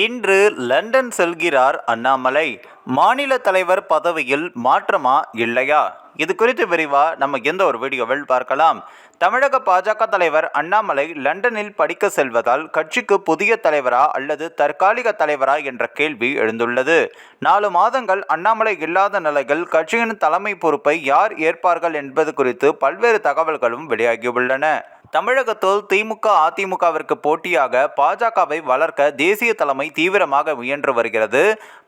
இன்று லண்டன் செல்கிறார் அண்ணாமலை. மாநில தலைவர் பதவியில் மாற்றமா இல்லையா? இது குறித்து விரிவா நம்ம எந்த ஒரு வீடியோவில் பார்க்கலாம். தமிழக பாஜக தலைவர் அண்ணாமலை லண்டனில் படிக்க செல்வதால் கட்சிக்கு புதிய தலைவரா அல்லது தற்காலிக தலைவரா என்ற கேள்வி எழுந்துள்ளது. நாலு மாதங்கள் அண்ணாமலை இல்லாத நிலையில் கட்சியின் தலைமை பொறுப்பை யார் ஏற்பார்கள் என்பது குறித்து பல்வேறு தகவல்களும் வெளியாகியுள்ளன. தமிழகத்தில் திமுக அதிமுகவிற்கு போட்டியாக பாஜகவை வளர்க்க தேசிய தலைமை தீவிரமாக முயன்று வருகிறது.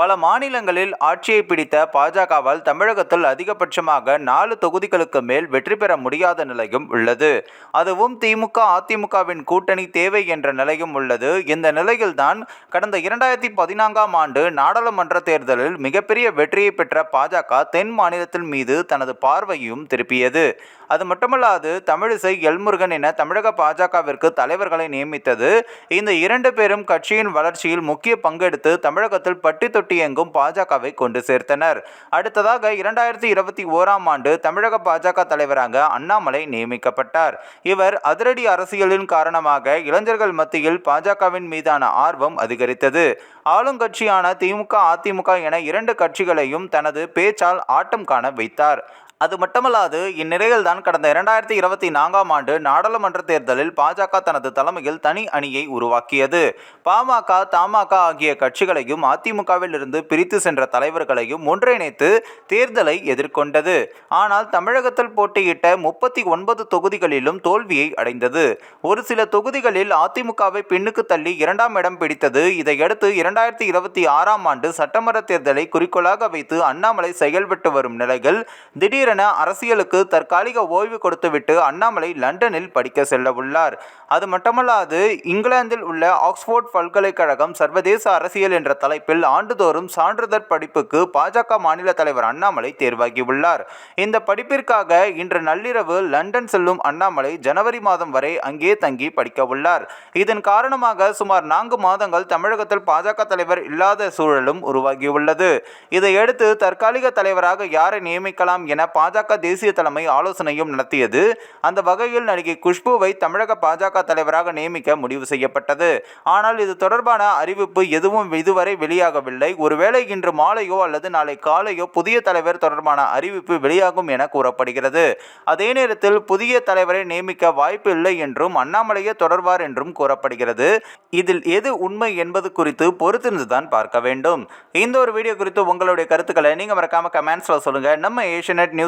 பல மாநிலங்களில் ஆட்சியை பிடித்த பாஜகவால் தமிழகத்தில் அதிகபட்சமாக நாலு தொகுதிகளுக்கு மேல் வெற்றி பெற முடியாத நிலையும் உள்ளது. அதுவும் திமுக அதிமுகவின் கூட்டணி தேவை என்ற நிலையும் உள்ளது. இந்த நிலையில்தான் கடந்த இரண்டாயிரத்தி பதினான்காம் ஆண்டு நாடாளுமன்ற தேர்தலில் மிகப்பெரிய வெற்றியை பெற்ற பாஜக தென் மாநிலத்தின் மீது தனது பார்வையும் திருப்பியது. அது மட்டுமல்லாது தமிழிசை எல்முருகன் என தமிழக பாஜகவிற்கு தலைவர்களை நியமித்தது. இந்த இரண்டு பேரும் கட்சியின் வளர்ச்சியில் முக்கிய பங்கெடுத்து தமிழகத்தில் பட்டி தொட்டி எங்கும் பாஜகவை கொண்டு சேர்த்தனர். அடுத்ததாக இரண்டாயிரத்தி இருபத்தி ஓராம் ஆண்டு தமிழக பாஜக தலைவராக அண்ணாமலை நியமிக்கப்பட்டார். இவர் அதிரடி அரசியலின் காரணமாக இளைஞர்கள் மத்தியில் பாஜகவின் மீதான ஆர்வம் அதிகரித்தது. ஆளுங்கட்சியான திமுக அதிமுக என இரண்டு கட்சிகளையும் தனது பேச்சால் ஆட்டம் காண வைத்தார். அது மட்டுமல்லாது இந்நிலையில் தான் கடந்த இரண்டாயிரத்தி இருபத்தி நான்காம் ஆண்டு நாடாளுமன்ற தேர்தலில் பாஜக தனது தலைமையில் தனி அணியை உருவாக்கியது. பாமக தமாக ஆகிய கட்சிகளையும் அதிமுகவில் இருந்து பிரித்து சென்ற தலைவர்களையும் ஒன்றிணைத்து தேர்தலை எதிர்கொண்டது. ஆனால் தமிழகத்தில் போட்டியிட்ட முப்பத்தி ஒன்பது தொகுதிகளிலும் தோல்வியை அடைந்தது. ஒரு சில தொகுதிகளில் அதிமுகவை பின்னுக்கு தள்ளி இரண்டாம் இடம் பிடித்தது. இதையடுத்து இரண்டாயிரத்தி இருபத்தி ஆறாம் ஆண்டு சட்டமன்ற தேர்தலை குறிக்கோளாக வைத்து அண்ணாமலை செயல்பட்டு வரும் நிலையில் திடீர் திடீரென அரசியலுக்கு தற்காலிக ஓய்வு கொடுத்துவிட்டு அண்ணாமலை லண்டனில் படிக்க செல்ல உள்ளார். அது மட்டுமல்லாது இங்கிலாந்தில் உள்ள ஆக்ஸ்போர்ட் பல்கலைக்கழகம் சர்வதேச அரசியல் என்ற தலைப்பில் ஆண்டுதோறும் சான்றிதழ் படிப்புக்கு பாஜக மாநில தலைவர் அண்ணாமலை தேர்வாகியுள்ளார் இந்த படிப்பிற்காக இன்று நள்ளிரவு லண்டன் செல்லும் அண்ணாமலை ஜனவரி மாதம் வரை அங்கே தங்கி படிக்க உள்ளார். இதன் காரணமாக சுமார் நான்கு மாதங்கள் தமிழகத்தில் பாஜக தலைவர் இல்லாத சூழலும் உருவாகியுள்ளது. இதையடுத்து தற்காலிக தலைவராக யாரை நியமிக்கலாம் என பாஜக தேசிய தலைமை ஆலோசனையும் நடத்தியது. அந்த வகையில் நடிகை குஷ்புவை தமிழக பாஜக தலைவராக நியமிக்க முடிவு செய்யப்பட்டது. ஆனால் இது தொடர்பான அறிவிப்பு எதுவும் இதுவரை வெளியாகவில்லை. ஒருவேளை இன்று மாலையோ அல்லது நாளை காலையோ புதிய தலைவர் தொடர்பான அறிவிப்பு வெளியாகும் என கூறப்படுகிறது. அதே நேரத்தில் புதிய தலைவரை நியமிக்க வாய்ப்பு இல்லை என்றும் அண்ணாமலையே தொடர்வார் என்றும் கூறப்படுகிறது. இதில் எது உண்மை என்பது குறித்து பொறுத்திருந்துதான் பார்க்க வேண்டும். இந்த ஒரு வீடியோ குறித்து உங்களுடைய கருத்துக்களை நீங்கள் மறக்காம கமெண்ட்ஸில் சொல்லுங்கள் நம்ம ஏஷியநெட் நியூஸ்